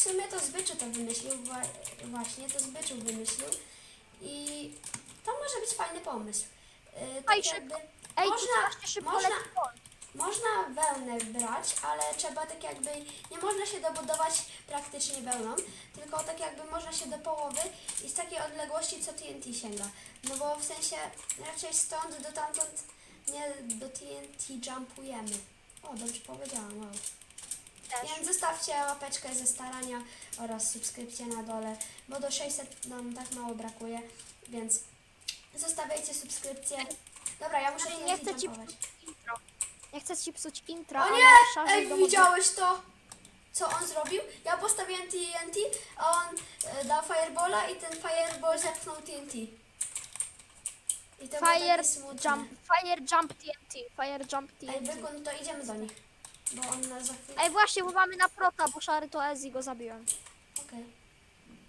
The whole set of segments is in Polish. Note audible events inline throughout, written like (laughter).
w sumie to Zbyczu to wymyślił, wła- właśnie to Zbyczu wymyślił i to może być fajny pomysł. Yy, Ej, tak jakby Ej, można, szybko można, leci można wełnę brać, ale trzeba tak jakby, nie można się dobudować praktycznie wełną, tylko tak jakby można się do połowy i z takiej odległości co TNT sięga. No bo w sensie raczej stąd do tamtąd nie do TNT jumpujemy. O, dobrze powiedziałam, wow. Też. Więc zostawcie łapeczkę ze starania oraz subskrypcję na dole, bo do 600 nam tak mało brakuje, więc zostawiajcie subskrypcję. Dobra, ja muszę nie chcę ci psuć intro. Nie chcę ci psuć intro, O ale nie! szarżuj Ej, widziałeś to? Co on zrobił? Ja postawiłem TNT, a on e, dał Firebola i ten Fireball zepchnął TNT. I to było Fire takie smutne. jump, fire jump TNT, fire jump Ej, TNT. byku, no to idziemy do nich. Bo on nas za chwilę... Ej, właśnie, bo mamy na prota, bo szary to Ezji go zabiłem. Okej.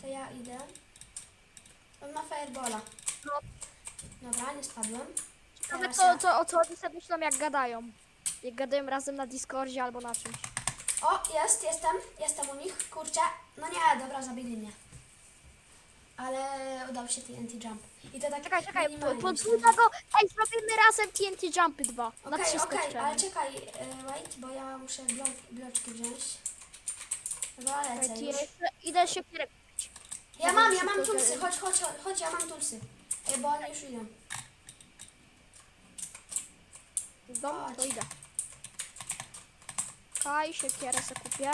To ja idę. On ma Firebola. No, Dobra, nie spadłem. nawet Teraz ja. to, o co oni sobie myślą, jak gadają. Jak gadają razem na Discordzie albo na czymś. O, jest, jestem. Jestem u nich. Kurczę. No nie, dobra, zabili mnie. Ale udało się TNT Jump. I to tak Czekaj, czekaj, minimalnie po myślałem. dwóch go. Ej, zrobimy razem TNT Jumpy 2. na Okej, trzy okej, skoczymy. ale czekaj, e, wait, bo ja muszę blok, bloczki wziąć. Dobra, lecę już. idę- się pierek. Ja mam, ja mam tulsy, chodź, chodź, chodź, chodź, ja mam tulsy. Ej, bo oni już idą. Z domu, to idę. Kaj, siekierę se kupię.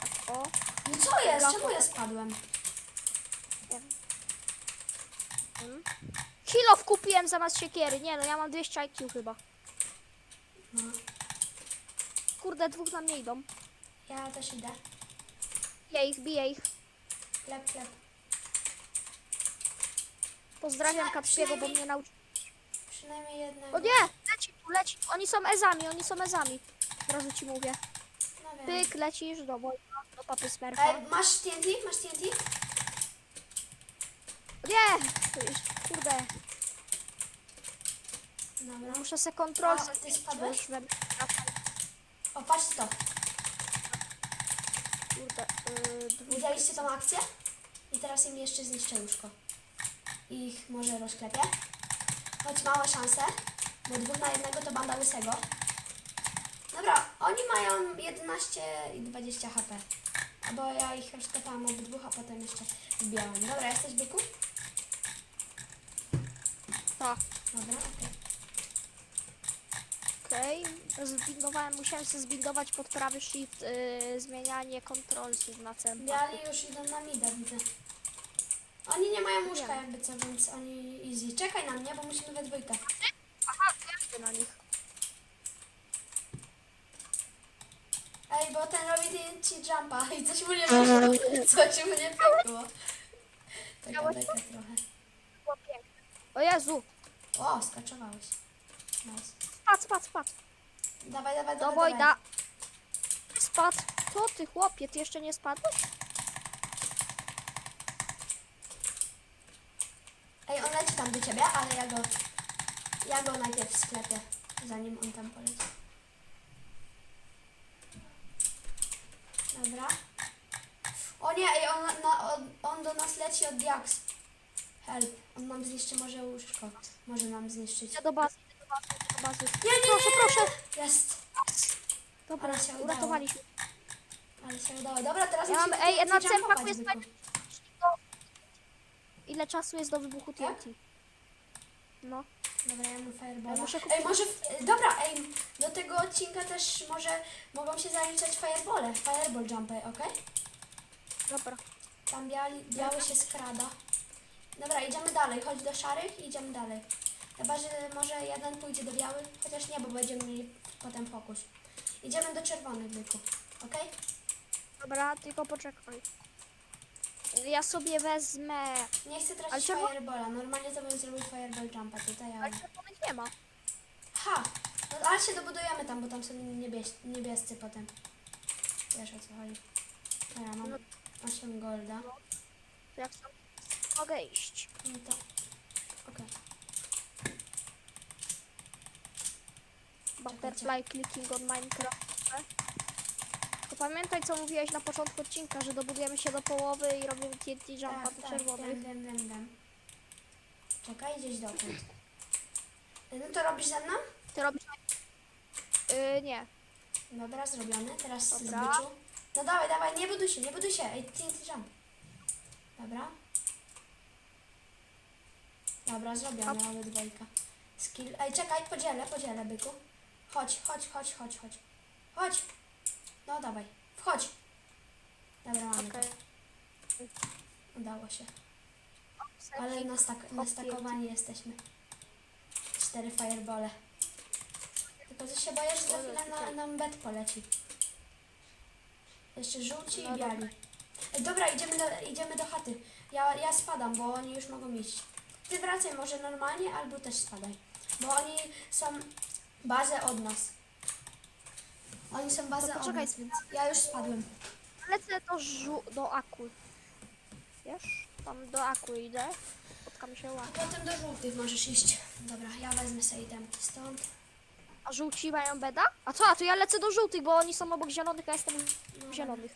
Tak, o. No co jest? Czemu ja spadłem? Nie wiem. Mm. Kilo kupiłem zamiast siekiery. Nie no, ja mam 200 IQ chyba. No, Kurde, dwóch na mnie idą. ja też idę. Biję ich, biję ich. Klep, klep. Pozdrawiam Przyna- Kacpiego, bo przynajmniej- mnie nauczył. Przynajmniej jednego. O nie! Leci tu, leci. Oni są ezami, oni są ezami. Od razu ci mówię. No wiem. Pyk, lecisz do wojna, do papy smerfa. Ej, masz TNT? Masz TNT? Nie! Kurde. Dobra. Muszę se kontrol... A, ty spadłeś? Już we- O, patrzcie to. Kurde, yy, dwóch... Widzieliście tą akcję? I teraz im jeszcze zniszczę łóżko. Ich może rozklepię. Choć małe szanse, bo dwóch na jednego to banda łysego. Dobra, oni mają 11 i 20 HP. Bo ja ich rozklepałam obydwóch, a potem jeszcze wbijałam. Dobra, jesteś byku? Dobra, okej. Okej, zbindowałem, musiałem sobie zbindować pod prawy shift, yy, zmienianie kontrolsów na centrum. Biali już idą na mida, widzę. Oni nie mają łóżka Wiem. jakby co, więc oni easy. Czekaj na mnie, bo musimy we dwójkę. Aha, idę na nich. Ej, bo ten robi TNT jumpa i coś mu nie wyszło. (laughs) Coś mu nie pykło. Taka Miałeś trochę. Było piękne. O Jezu, O, skaczowałeś. Nice. spadł, spadł, spadł. Dawaj, dawaj, Do dawaj. Wojda. dawaj. Spadł. Co ty chłopie, ty jeszcze nie spadłeś? Ej, on leci tam do ciebie, ale ja go... Ja go najpierw sklepię, zanim on tam poleci. Dobra. O nie, ej, on, na, on, on do nas leci od Diax. Help. On nam zniszczy może łóżko. Może nam zniszczyć. Idę do bazy, idę do bazy, idę do bazy. Nie, nie, Proszę, nie, proszę. Jest. Dobra, Ale się udało. uratowaliśmy. Ale się udało. Dobra, teraz Ja mam, musimy ej, TNT na jumpować, cempaku jest Ile czasu jest do wybuchu Tak? TNT? No. Dobra, ja mam fireballa. Ja muszę ej, może... W, dobra, ej, do tego odcinka też może mogą się zaliczać firebole. Fireball jumpy, okej? Dobra. Tam biali, biały się skrada. Dobra, idziemy dalej. Chodź do szarych i idziemy dalej. Chyba, że może jeden pójdzie do białych, chociaż nie, bo będziemy mieli potem fokus. Idziemy do czerwonych, byku. Okej? Dobra, tylko poczekaj. Ja sobie wezmę... Nie chcę Ale tracić fireballa. Normalnie to bym zrobił fireball jumpa tutaj, ale... Ale czerwonych nie ma. Ha! No, ale się dobudujemy tam, bo tam są niebies niebiescy potem. Wiesz o co chodzi. Dobra, mam No. 8 golda. To jak sam mogę iść. No to Okej. Butterfly clicking on Minecraft. To pamiętaj co mówiłeś na początku odcinka, że dobudujemy się do połowy i robimy TNT jumpa Tak, do tak, czerwonych. wiem, wiem, wiem, wiem. Czekaj, gdzieś dotąd. No to robisz ze mną? Ty robisz... Yy, nie. Dobra, zrobione. Teraz Dobra. No dawaj, dawaj, nie buduj się, nie buduj się. Ej, TNT jump. Dobra. Dobra, zrobione obydwojga. Skill. Ej, czekaj, podzielę, podzielę, byku. Chodź, chodź, chodź, chodź, chodź. Chodź. No dawaj, wchodź. Dobra, mamy Okej. to. Udało się. Ale Sepik. nastak nastakowani jesteśmy. Cztery firebole. Tylko że się boję, że za chwilę na, nam bet poleci. Jeszcze żółci No i biali. Ej, dobra, idziemy do, idziemy do chaty. Ja, ja spadam, bo oni już mogą iść. Ty wracaj może normalnie, albo też spadaj. Bo oni są bazę od nas. Oni są bazę To od poczekaj. nas, więc ja już spadłem. Lecę do żu... do Aku. Wiesz? Tam do Aku idę. Spotkamy się ładnie. Potem do żółtych możesz iść. Dobra, ja wezmę sobie itemki stąd. A żółci mają beda? A co? A to ja lecę do żółtych, bo oni są obok zielonych, a ja jestem No, w zielonych.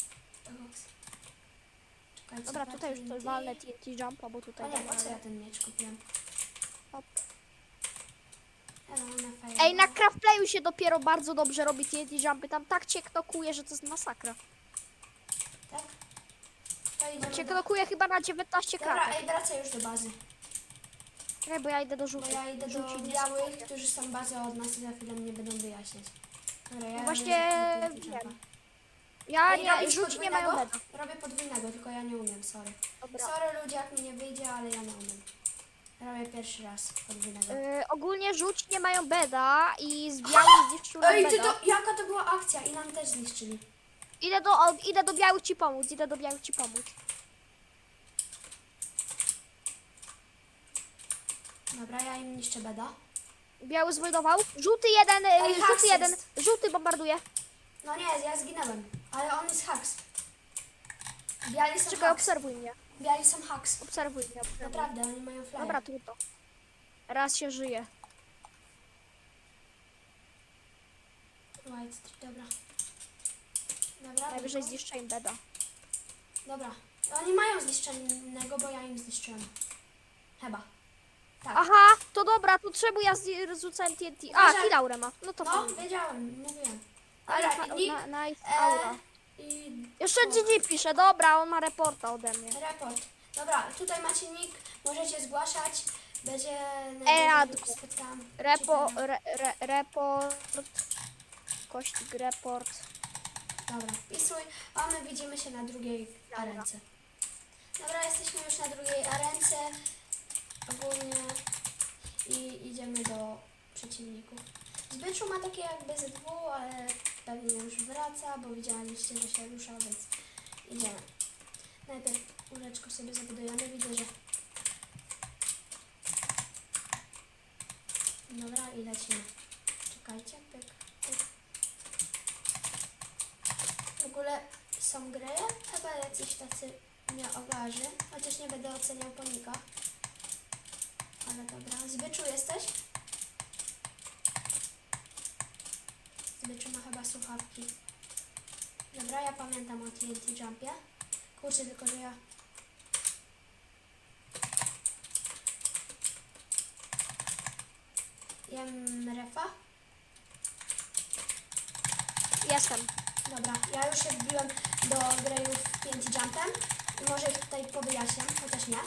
Dobra. Tutaj już TNT. to walnę TNT jumpa, bo tutaj nie, po co ja ten miecz kupiłem? Hop. Elo, na fajnie. Ej, na craftplayu się dopiero bardzo dobrze robi TNT jumpy. Tam tak cię knokuje, że to jest masakra. Tak? To idziemy Cię do... knokuje chyba na 19 Dobra, kratek. ej, wracaj już do bazy. Czekaj, bo ja idę do Bo żółtych. ja idę do Żółci białych, którzy są bazę od nas i za chwilę mnie będą wyjaśniać. Dobra, ja No właśnie wiem. jumpa. Ja Ej, nie, robisz żółci nie mają beda. Robię podwójnego, tylko ja nie umiem, sorry. Dobra. Sorry ludzie, jak mi nie wyjdzie, ale ja nie umiem. Robię pierwszy raz podwójnego. Yy, ogólnie żółci nie mają beda i z białych (gasps) zniszczył nam Ej, ty beda. to, jaka to była akcja i nam też zniszczyli. Idę do, o, idę do białych ci pomóc, idę do białych ci pomóc. Dobra, ja im niszczę beda. Biały zbojdował. Żółty jeden, yy, Ej, żółty jeden, żółty bombarduje. No nie, ja zginąłem, ale on jest haks. Biali są Czekaj, haks. obserwuj mnie. Biali są haks. Obserwuj mnie. Obserwuj. Naprawdę, oni mają flyer. Dobra, trudno. Raz się żyje. White Street, dobra. Dobra, Najwyżej zniszczę im beda. Dobra. Oni mają zniszczonego, bo ja im zniszczyłem. Chyba. Tak. Aha, to dobra, to czemu ja zje- rzucałem TNT? A, Uważaj. kill ma. No to No, fajnie. wiedziałem, mówiłem. I nick, na, nice e, i Jeszcze GG pisze, dobra, on ma reporta ode mnie. report. Dobra, tutaj macie nick, możecie zgłaszać. Będzie E, najwyżej spotkam. Repo, re, re, report. Kośnik report. Dobra, pisuj, a my widzimy się na drugiej Dobra. arence. Dobra, jesteśmy już na drugiej arence. Ogólnie i idziemy do przeciwników. Zbyczu ma takie jakby ze dwu, ale pewnie już wraca, bo widzieliście, że się rusza, więc idziemy. Najpierw łóżeczko sobie zabudujemy. Widzę, że... Dobra, i lecimy. Czekajcie, pyk, pyk. W ogóle są gry, chyba jacyś tacy nieogarzy, chociaż nie będę oceniał pomnika. Ale dobra, Zbyczu jesteś? Zbyczu ma chyba słuchawki. Dobra, ja pamiętam o TNT Jumpie. Kurczę, tylko że ja... Jem refa? Jestem. Dobra, ja już się wbiłem do Greyów 5 jumpem i może ich tutaj powyjaśniam, chociaż nie.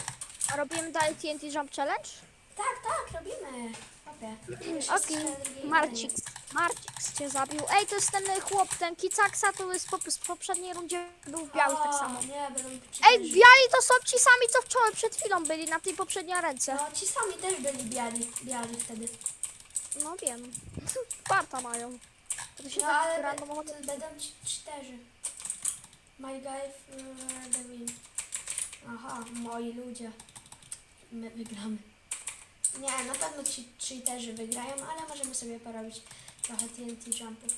A robimy dalej TNT Jump Challenge? Tak, tak, robimy. Opie. Okej. Marcix. Marcix cię zabił. Ej, to jest ten chłop, ten Kicaksa, to jest po, z poprzedniej rundzie był w białych tak samo. Nie, będą Ej, biali to są ci sami, co wczoraj przed chwilą byli na tej poprzedniej ręce. No, ci sami też byli biali, biali wtedy. No wiem. (laughs) Parta mają. To się No, tak ale randomowo... be- będą ci cztery. My guy uh, the win. Aha, moi ludzie. My wygramy. Nie, na pewno ci cheaterzy wygrają, ale możemy sobie porobić trochę TNT jumpów.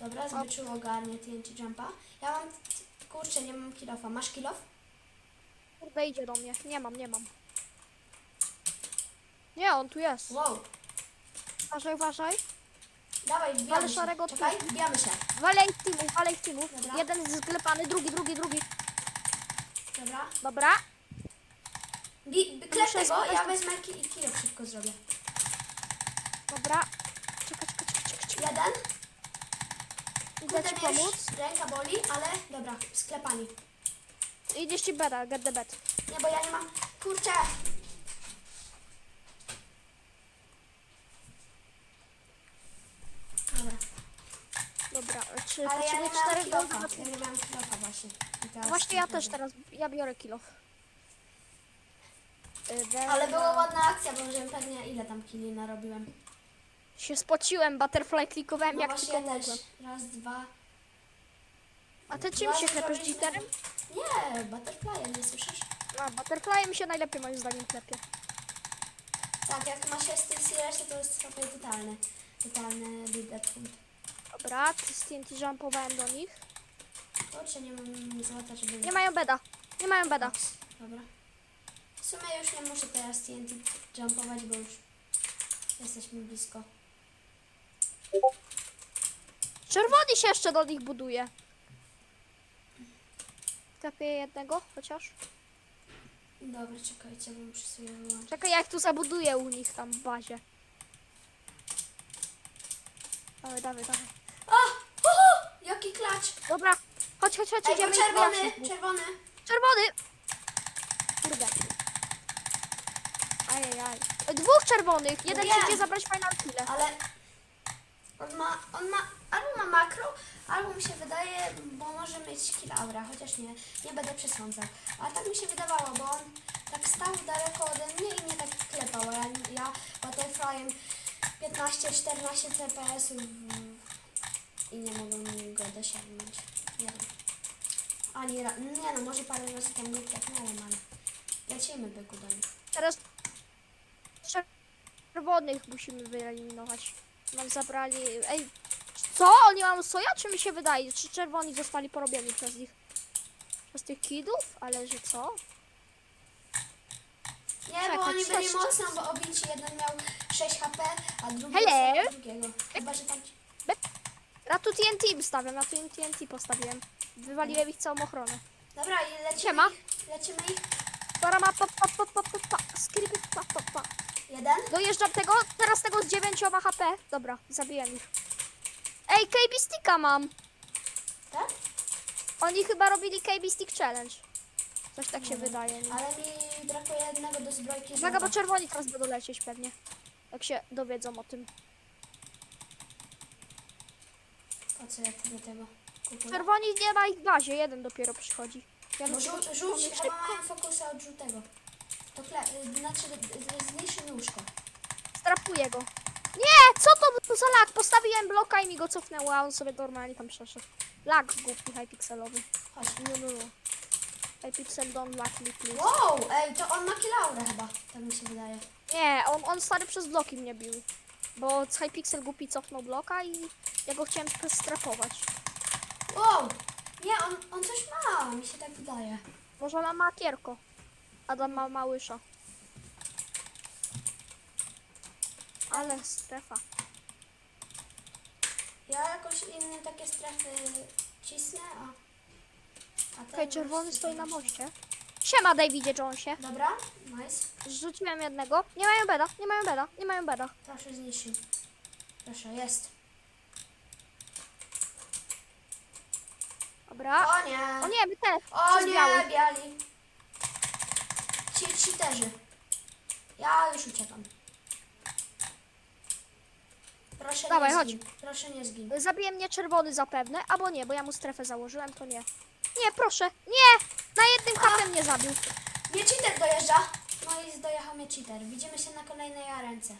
Dobra, zbyczył ogarnie TNT jumpa. Ja mam, kurczę, nie mam kilofa. Masz kilof? Kurde, idzie do mnie. Nie mam, nie mam. Nie, on tu jest. Wow. Uważaj, uważaj. Dawaj, wbijamy Ale się. szarego Czekaj, wbijamy się. Walej teamów, walej teamów. Dobra. Jeden zglepany, drugi, drugi, drugi. Dobra. Dobra. Bi, klep Muszę tego, ja wezmę ki i kilo szybko zrobię. Dobra. Jeden. Ci Kurde, mnie pomóc. już ręka boli, ale dobra, sklepani. Idziesz ci beda, get the bed. Nie, bo ja nie mam... Kurczę! Dobra. Dobra, czy Ale ja nie potrzebuję miałam czterech kilofa. gołów? Ja nie miałam kilofa właśnie. I teraz Właśnie ja tak też teraz, ja biorę kilo. Y, Ale była Wena. ładna akcja, bo że pewnie ile tam kili narobiłem. Się spociłem, butterfly klikowałem No jak właśnie tylko ja też. mogłem. Raz, dwa... A ty czym dwa się klepiesz, zrobiliśmy- jitterem? Nie, butterflyem, nie słyszysz? A, butterflyem się najlepiej moim zdaniem klepie. Tak, jak ma się z tym resztę, to jest sobie totalny. Totalny dead food. Dobra, z TNT jumpowałem do nich. Kurczę, nie mam złota, żeby... Nie mają beda, nie mają beda. Dobra. W sumie już nie muszę teraz TNT jumpować, bo już jesteśmy blisko. Czerwoni się jeszcze do nich buduje. Klepię jednego chociaż. Dobra, czekajcie, bo muszę sobie wyłączyć. Czekaj, jak tu zabuduję u nich tam w bazie. Dawaj, dawaj, dawaj. A! Uhu! Jaki klacz! Dobra, chodź, chodź, chodź, Ej, idziemy bo ich czerwony, wyjaśnić. czerwony. Czerwony! Kurde. Ajajaj. Dwóch czerwonych. Jeden Wiem. przyjdzie zabrać final killę. Ale on ma, on ma, albo ma makro, albo mi się wydaje, bo może mieć kilaura, chociaż nie, nie będę przesądzał. Ale tak mi się wydawało, bo on tak stał daleko ode mnie i mnie tak klepał, ja, ja butterflyem 15-14 CPS-ów i nie mogłem go dosięgnąć. Nie wiem. Ani nie no, może parę razy tam nie klepnąłem, ale lecimy byku do nich. Teraz czerwonych musimy wyeliminować. Nam zabrali... Ej, co? Oni mają soja? Czy mi się wydaje? Czy czerwoni zostali porobieni przez nich? Przez tych kidów? Ale że co? Nie, Czekaj, bo oni coś- byli mocno, bo obici jeden miał 6 HP, a drugi Hello? dostał drugiego. Chyba, że tam... Ja tu TNT stawiam, ja tu TNT postawiłem. Wywaliłem ich całą ochronę. Dobra, i lecimy Siema. ich. Lecimy ich. Para ma pa pa pa pa pa pa. Skrypy pa pa pa. Jeden. Dojeżdżam tego, teraz tego z 9 HP. Dobra, zabiłem ich. Ej, KB Sticka mam. Tak? Oni chyba robili KB Stick Challenge. Coś tak się Dobra. wydaje. Nie? Ale mi brakuje jednego do zbrojki Uwaga, bo czerwoni teraz będą lecieć pewnie. Jak się dowiedzą o tym. Po co ja do tego kupuję? Czerwoni nie ma ich w bazie, jeden dopiero przychodzi. Ja No rzuć, szybko. chyba mają fokusa od żółtego. To kle... y, Znaczy, y, zmniejszy mi łóżko. Strapuję go. Nie, co to był za lag? Postawiłem bloka i mi go cofnęło, a on sobie normalnie tam przeszedł. Lag głupi, hypixelowy. Chodź. Nie było. Hypixel don't lag me please. Wow, ej, to on ma kilaurę chyba. Tak mi się wydaje. Nie, on, on stary przez bloki mnie bił. Bo Hypixel głupi cofnął bloka i ja go chciałem strafować. Wow! Nie, on, on coś ma, mi się tak wydaje. Może ma makierko. Adam ma małysza. Ale strefa. Ja jakoś inne takie strefy cisnę, a... a ten Okej, czerwony stoi na moście. Siema Davidzie Jonesie. Dobra, nice. Zrzuciłem jednego. Nie mają beda, nie mają beda, nie mają beda. Proszę zniszczyć. Proszę, jest. Dobra. O nie! O nie, my te. O przez nie, biały. biali. Ci cheaterzy. Ja już uciekam. Proszę Dawaj, nie chodź. zgin. Proszę nie zgin. Zabije mnie czerwony zapewne, albo nie, bo ja mu strefę założyłem, to nie. Nie, proszę, nie! Na jednym HP mnie zabił. Mnie cheater dojeżdża. No i dojechał mnie cheater. Widzimy się na kolejnej arence.